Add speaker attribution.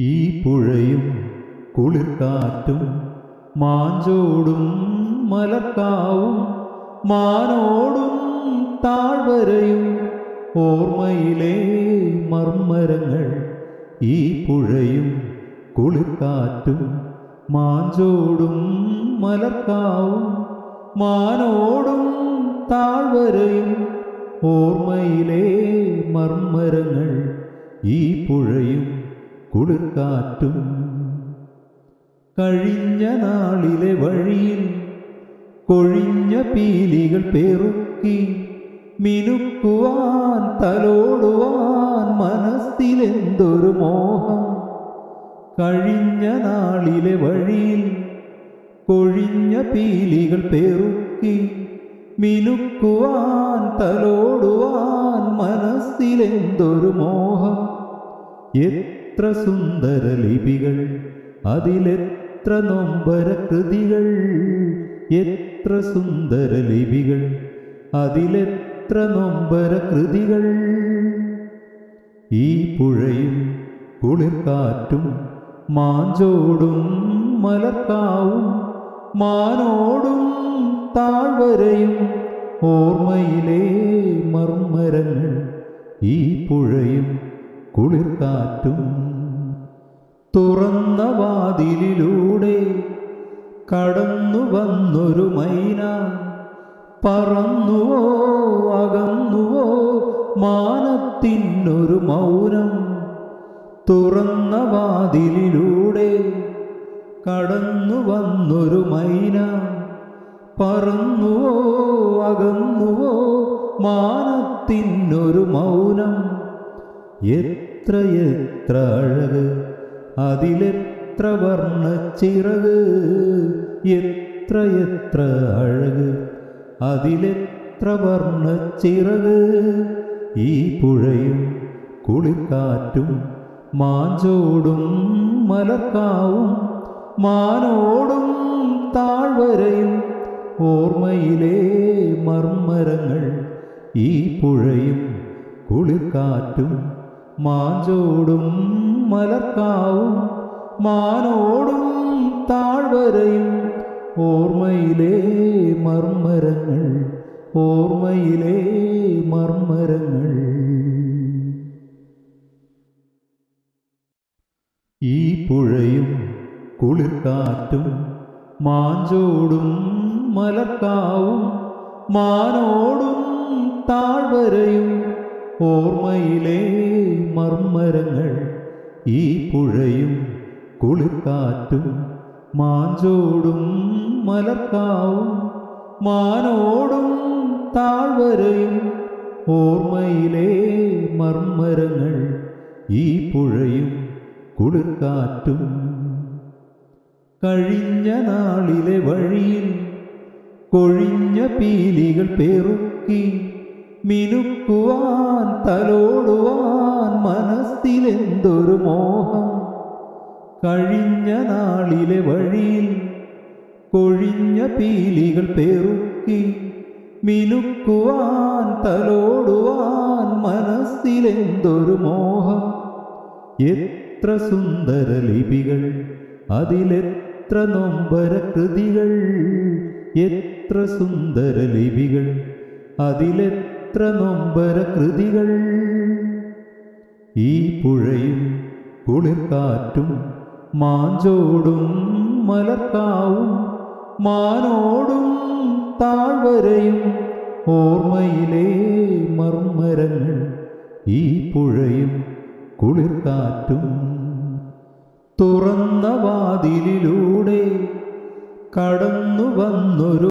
Speaker 1: ഈ പുഴയും കുളിർക്കാറ്റും മാഞ്ചോടും മലക്കാവും മാനോടും താഴ്വരയും ഓർമ്മയിലെ മർമ്മരങ്ങൾ ഈ പുഴയും കുളിർക്കാറ്റും മാഞ്ചോടും മലക്കാവും മാനോടും താഴ്വരയും ഓർമ്മയിലെ മർമ്മരങ്ങൾ ഈ പുഴയും കുളിർക്കാറ്റും കഴിഞ്ഞ നാളിലെ വഴിയിൽ കൊഴിഞ്ഞ പീലികൾ പെറുക്കി മിനുക്കുവാൻ തലോടുവാൻ മനസ്സിലെന്തൊരു മോഹം. കഴിഞ്ഞ നാളിലെ വഴിയിൽ കൊഴിഞ്ഞ പീലികൾ പെറുക്കി മിനുക്കുവാൻ തലോടുവാൻ മനസ്സിലെന്തൊരു മോഹം. സുന്ദര ലിപികൾ അതിലെത്ര നൊമ്പര കൃതികൾ എത്ര സുന്ദര ലിപികൾ അതിലെത്ര നൊമ്പര കൃതികൾ ഈ പുഴയും കുളിർക്കാറ്റും മാഞ്ചോടും മലക്കാവും മാനോടും താഴ്വരയും ഓർമ്മയിലെ മർമ്മരങ്ങൾ. ഈ പുഴയും കുളിർക്കാറ്റും തുറന്ന വാതിലിലൂടെ കടന്നു വന്നൊരു മൈന. പറന്നുവോ അകന്നുവോ മാനത്തിനൊരു മൗനം. തുറന്ന വാതിലിലൂടെ കടന്നു വന്നൊരു മൈന. പറന്നുവോ അകന്നുവോ മാനത്തിനൊരു മൗനം. എത്ര എത്ര അഴക് അതിലെത്ര വർണച്ചിറക് എത്ര എത്ര അഴക് അതിലെത്ര വർണച്ചിറക് ഈ പുഴയും കുളിക്കാറ്റും മാഞ്ചോടും മലക്കാവും മാനോടും താഴ്വരയും ഓർമ്മയിലെ മർമ്മരങ്ങൾ ഈ പുഴയും കുളിർക്കാറ്റും മാഞ്ചോടും മലക്കാവും മാനോടും താഴ്വരയും. ഓർമ്മയിലെ മർമ്മരങ്ങൾ ഓർമ്മയിലെ മർമ്മരങ്ങൾ. ഈ പുഴയും കുളിർക്കാറ്റും മാഞ്ചോടും മലക്കാവും മാനോടും താഴ്വരയും. ഓർമ്മയിലെ മർമ്മരങ്ങൾ ഈ പുഴയും കുളിർക്കാറ്റും മാഞ്ചോടും മലക്കാവും മാനോടും താഴ്വരയും. ഓർമ്മയിലെ മർമ്മരങ്ങൾ ഈ പുഴയും കുളിർക്കാറ്റും. കഴിഞ്ഞ നാളിലെ വഴിയിൽ കൊഴിഞ്ഞ പീലികൾ പെറുക്കി മിനുക്കുവാൻ തലോടുവാൻ മനസ്സിലെന്തൊരു മോഹം. കഴിഞ്ഞ നാളിലെ വഴിയിൽ കൊഴിഞ്ഞ പീലികൾ പെറുക്കി മിനുക്കുവാൻ തലോടുവാൻ മനസ്സിലെന്തൊരു മോഹം. എത്ര സുന്ദര ലിപികൾ അതിലെത്ര നൊമ്പര കൃതികൾ. എത്ര സുന്ദര ലിപികൾ അതിലെത്ര നൊമ്പര കൃതികൾ? ഈ പുഴയും കുളിർക്കാറ്റും മാഞ്ചോടും മലർക്കാവും മാനോടും താഴ്വരയും ഓർമ്മയിലെ മർമ്മരങ്ങൾ ഈ പുഴയും കുളിർക്കാറ്റും തുറന്ന വാതിലിലൂടെ കടന്നു വന്നൊരു